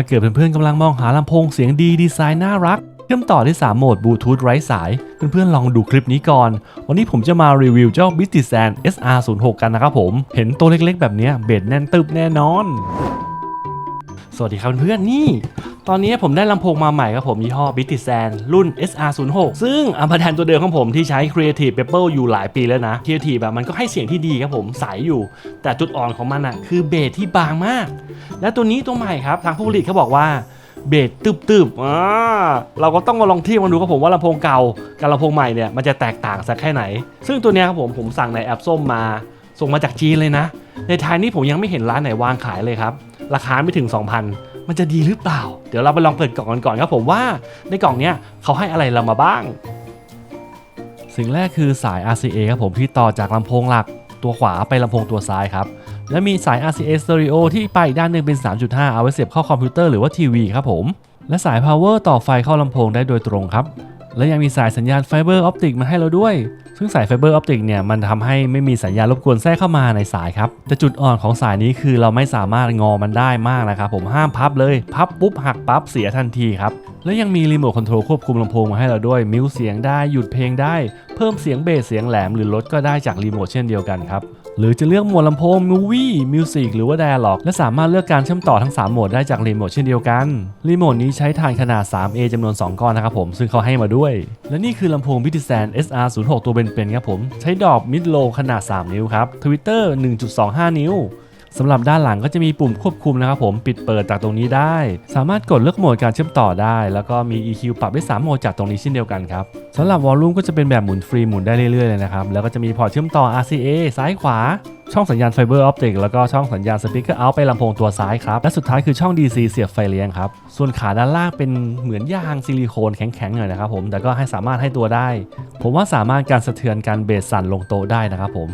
ถ้าเกิดเพื่อนๆกำลังมองหาลำโพงเสียงดีดีไซน์น่ารักเชื่อมต่อได้3โหมดบลูทูธไร้สาย เพื่อนๆลองดูคลิปนี้ก่อน วันนี้ผมจะมารีวิวเจ้า b i s t i s a n SR06 กันนะครับผม เห็นตัวเล็กๆ แบบนี้เบ็ดแน่นตึบแน่นอน สวัสดีครับเพื่อนๆนี่ ตอนนี้ผมได้ลำโพงมาใหม่ครับผมยี่ห้อ b i t i s a n รุ่น SR06 ซึ่งอัมพแทนตัวเดิมของผมที่ใช้ Creative Pebble อยู่หลายปีแล้วนะ Creative แบบมันก็ให้เสียงที่ดีครับผมใสอยู่ แต่จุดอ่อนของมันอะคือเบสที่บางมาก และตัวนี้ตัวใหม่ครับทางผู้ผลิตเขาบอกว่าเบสตึบๆอ่าเราก็ต้องมาลองเทียบกันดูครับผมว่าลำโพงเก่ากับลำโพงใหม่เนี่ยมันจะแตกต่างสักแค่ไหน ซึ่งตัวนี้ครับผมผมสั่งในแอปส้มมา ส่งมาจากจีนเลยนะ ในไทยนี่ผมยังไม่เห็นร้านไหนวางขายเลยครับ ราคาไม่ถึง 2,000 มันจะดีหรือเปล่า เดี๋ยวเราไปลองเปิดกล่องกันก่อนครับผมว่าในกล่องเนี้ยเขาให้อะไรเรามาบ้าง สิ่งแรกคือสาย RCA ครับผมที่ต่อจากลำโพงหลักตัวขวาไปลำโพงตัวซ้ายครับ และมีสาย RCA Stereo ที่ไปอีกด้านหนึ่งเป็น 3.5 เอาไว้เสียบเข้าคอมพิวเตอร์หรือว่าทีวีครับผม และสาย Power ต่อไฟเข้าลำโพงได้โดยตรงครับ และยังมีสายสัญญาณไฟเบอร์ออปติกมาให้เราด้วย ซึ่งสายไฟเบอร์ออปติกเนี่ยมันทำให้ไม่มีสัญญาณรบกวนแทรกเข้ามาในสายครับ แต่จุดอ่อนของสายนี้คือเราไม่สามารถงอมันได้มากนะครับผมห้ามพับเลย พับปุ๊บหักปั๊บเสียทันทีครับ และยังมีรีโมทคอนโทรลควบคุมลำโพงมาให้เราด้วย มิวเสียงได้หยุดเพลงได้ เพิ่มเสียงเบสเสียงแหลมหรือลดก็ได้จากรีโมทเช่นเดียวกันครับ หรือจะเลือกหมดลำโพง Movie Music หรือว่า Dialog และสามารถเลือกการเชื่อมต่อทั้ง 3 โหมดได้จากรีโมทเช่นเดียวกัน รีโมทนี้ใช้ฐานขนาด 3A จำนวน 2 ก้อนนะครับผม ซึ่งเขาให้มาด้วย และนี่คือลำโพง b i t i s a n SR06 ตัวเป็นๆครับผม ใช้ดอก Mid Low ขนาด 3 นิ้วครับ Twitter 1.25 นิ้ว สำหรับด้านหลังก็จะมีปุ่มควบคุมนะครับผมปิดเปิดจากตรงนี้ได้ สามารถกดเลือกโหมดการเชื่อมต่อได้ แล้วก็มี EQ ปรับได้ 3 โหมดจากตรงนี้เช่นเดียวกันครับสำหรับวอลลุ่มก็จะเป็นแบบหมุนฟรีหมุนได้เรื่อยๆเลยนะครับแล้วก็จะมีพอร์ตเชื่อมต่อ RCA ซ้ายขวา ช่องสัญญาณไฟเบอร์ออปติกแล้วก็ช่องสัญญาณสปีกเกอร์เอาไปลำโพงตัวซ้ายครับและสุดท้ายคือช่อง DC เสียบไฟเลี้ยงครับส่วนขาด้านล่างเป็นเหมือนยางซิลิโคนแข็งๆหน่อยนะครับผมแต่ก็ให้สามารถให้ตัวได้ ผมว่าสามารถการสะเทือนการเบสสั่นลงโต๊ะได้นะครับผม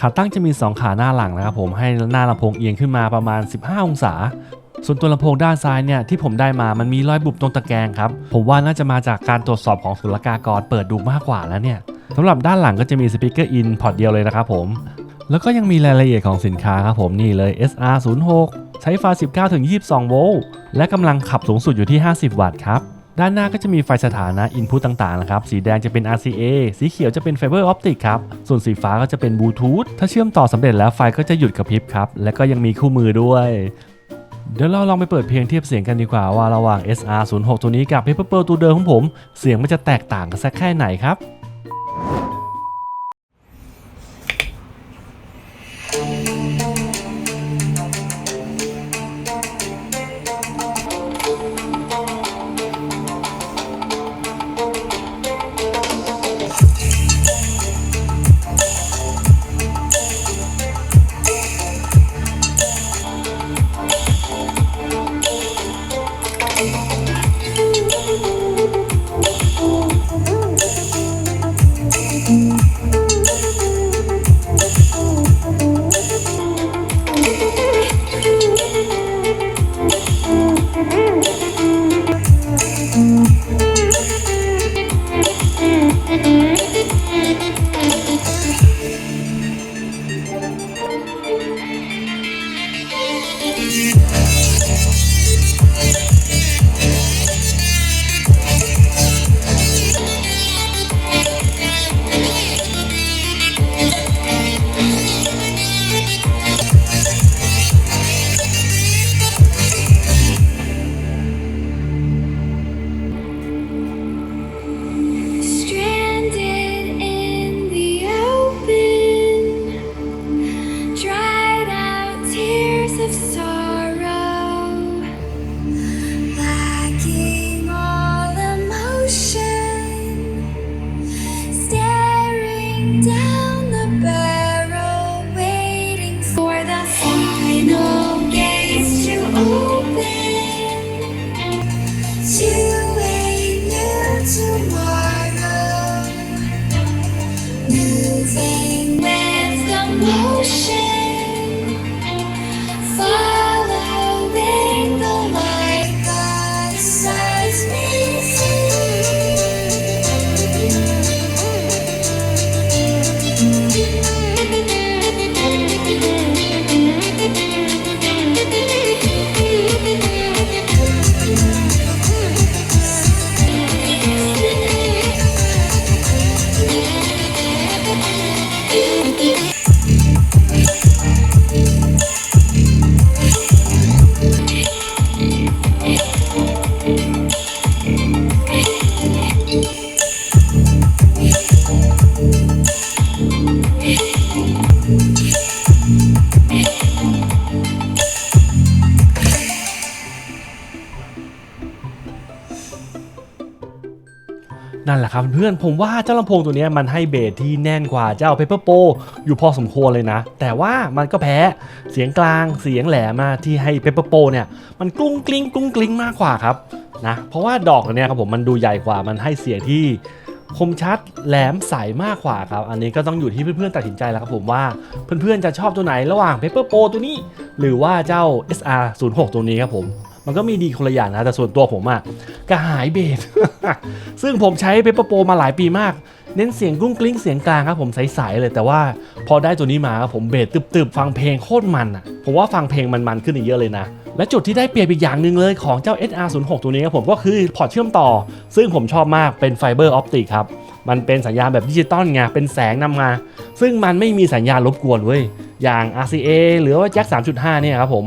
ขาตั้งจะมี 2 ขาหน้าหลังนะครับผมให้หน้าลำโพงเอียงขึ้นมาประมาณ 15 องศา ส่วนตัวลำโพงด้านซ้ายเนี่ยที่ผมได้มามันมีรอยบุบตรงตะแกรงครับ ผมว่าน่าจะมาจากการตรวจสอบของศุลกากรเปิดดูมากกว่าแล้วเนี่ยสำหรับด้านหลังก็จะมีสปีกเกอร์อินพอร์ตเดียวเลยนะครับผม แล้วก็ยังมีรายละเอียดของสินค้าครับผมนี่เลย SR06 ใช้ไฟ19-22 โวลต์และกำลังขับสูงสุดอยู่ที่ 50 วัตต์ครับ ด้านหน้าก็จะมีไฟสถานะ Input ต่างๆนะครับ สีแดงจะเป็น RCA สีเขียวจะเป็น Fiber Optic ครับ ส่วนสีฟ้าก็จะเป็น Bluetooth ถ้าเชื่อมต่อสำเร็จแล้วไฟก็จะหยุดกระพริบครับ และก็ยังมีคู่มือด้วย เดี๋ยวเราลองไปเปิดเพลงเทียบเสียงกันดีกว่าว่าระหว่าง SR06 ตัวนี้กับ Paper Pearl ตัวเดิมของผม เสียงมันจะแตกต่างกันสักแค่ไหนครับ share. นั่นแหละครับเพื่อนผมว่าเจ้าลำโพงตัวนี้มันให้เบสที่แน่นกว่าเจ้า Paper Pro อยู่พอสมควรเลยนะ แต่ว่ามันก็แพ้เสียงกลางเสียงแหลมมาที่ให้ Paper Pro เนี่ยมันกลุ้งกลิ้งกลุ้งกลิ้งมากกว่าครับนะเพราะว่าดอกตัวนี้ครับผมมันดูใหญ่กว่ามันให้เสียงที่คมชัดแหลมใสมากกว่าครับ อันนี้ก็ต้องอยู่ที่เพื่อนๆตัดสินใจแล้วครับผมว่าเพื่อนๆจะชอบตัวไหนระหว่าง Paper Pro ตัวนี้ หรือว่าเจ้า SR 0 6ตัวนี้ครับผม มันก็มีดีคนละอย่างนะ แต่ส่วนตัวผมอะกระหายเบส ซึ่งผมใช้ Paper Pro มาหลายปีมาก เน้นเสียงกุ้งกลิ้งเสียงกลางครับผมใสๆเลยแต่ว่าพอได้ตัวนี้มาครับผมเบสตึบๆ ฟังเพลงโคตรมันอะผมว่าฟังเพลงมันๆขึ้นอีกเยอะเลยนะ และจุดที่ได้เปรียบอีกอย่างหนึ่งเลยของเจ้า SR06 ตัวนี้ครับผมก็คือพอร์ตเชื่อมต่อ ซึ่งผมชอบมากเป็นไฟเบอร์ออปติกครับมันเป็นสัญญาณแบบดิจิตอลไงเป็นแสงนำมา ซึ่งมันไม่มีสัญญาณรบกวนเว้ยอย่าง RCA หรือว่าแจ็ค3.5เนี่ยครับผม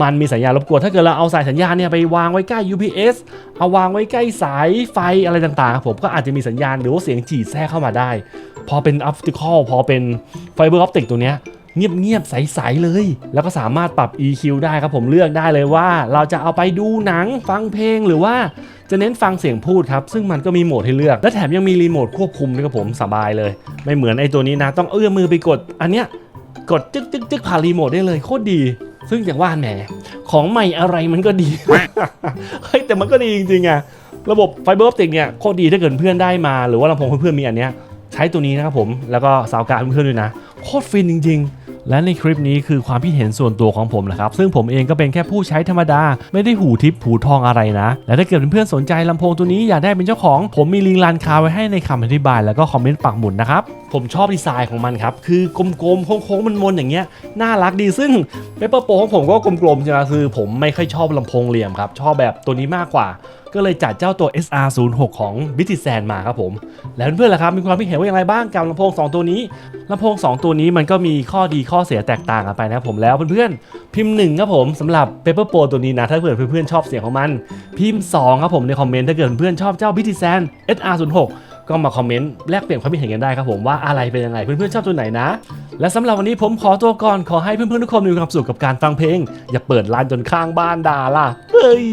มันมีสัญญาณรบกวนถ้าเกิดเราเอาสายสัญญาณเนี่ยไปวางไว้ใกล้ UPS เอาวางไว้ใกล้สายไฟอะไรต่างๆครับผมก็อาจจะมีสัญญาณหรือว่าเสียงจีดแทรกเข้ามาได้ พอเป็น optical พอเป็นไฟเบอร์ออปติกตัวเนี้ยเงียบๆใสๆเลย แล้วก็สามารถปรับ EQ ได้ครับผมเลือกได้เลยว่า เราจะเอาไปดูหนังฟังเพลงหรือว่าจะเน้นฟังเสียงพูดครับ ซึ่งมันก็มีโหมดให้เลือก และแถมยังมีรีโมทควบคุมด้วยครับผมสบายเลย ไม่เหมือนไอ้ตัวนี้นะ ต้องเอื้อมมือไปกด อันเนี้ยกดจึ๊กจึ๊กจึ๊กผ่านรีโมทได้เลยโคตรดี ซึ่งอย่างว่าแหมของใหม่อะไรมันก็ดี เฮ้ยแต่มันก็ดีจริงๆอะระบบไฟเบอร์ออปติกเนี่ยโคตรดีถ้าเกิดเพื่อนได้มา หรือว่าลำโพงเพื่อนๆมีอันเนี้ยใช้ตัวนี้นะครับผมแล้วก็สาวการดเพื่อนๆด้วยนะโคตรฟินจริง ๆ และในคลิปนี้คือความคิดเห็นส่วนตัวของผมนะครับ ซึ่งผมเองก็เป็นแค่ผู้ใช้ธรรมดา ไม่ได้หูทิพย์หูทองอะไรนะ และถ้าเกิดเพื่อนๆสนใจลำโพงตัวนี้อยากได้เป็นเจ้าของ ผมมีลิงก์ร้านค้าไว้ให้ในคำอธิบาย แล้วก็คอมเมนต์ปักหมุดนะครับ ผมชอบดีไซน์ของมันครับ คือกลมๆโค้งๆมนๆอย่างเงี้ยน่ารักดีซึ่งเปเปอร์โปของผมก็กลมๆใช่ไหมคือ ผมไม่ค่อยชอบลำโพงเหลี่ยมครับชอบแบบตัวนี้มากกว่า ก็เลยจัดเจ้าตัว SR06 ของ b i t i s a n มาครับผม แล้วเพื่อนๆล่ะครับ มีความคิดเห็นว่าอย่างไรบ้างกับลำโพง 2 ตัวนี้ลำโพง 2 ตัวนี้มันก็มีข้อดีข้อเสียแตกต่างกันไปนะครับผมแล้วเพื่อนๆ พิมพ์1ครับผมสำหรับ Paper Pro ตัวนี้นะ ถ้าเกิดเพื่อนๆชอบเสียงของมัน พิมพ์ 2 ครับผมในคอมเมนต์ถ้าเกิดเพื่อนๆชอบเจ้า b i t i s a n SR06 ก็มาคอมเมนต์แลกเปลี่ยนความคิดเห็นกันได้ครับผมว่าอะไรเป็นยังไงเพื่อนๆชอบตัวไหนนะ และสำหรับวันนี้ผมขอตัวก่อนขอให้เพื่อนๆทุกคนมีความสุขกับการฟังเพลง อย่าเปิดร้านจนข้างบ้านด่าล่ะเฮ้ย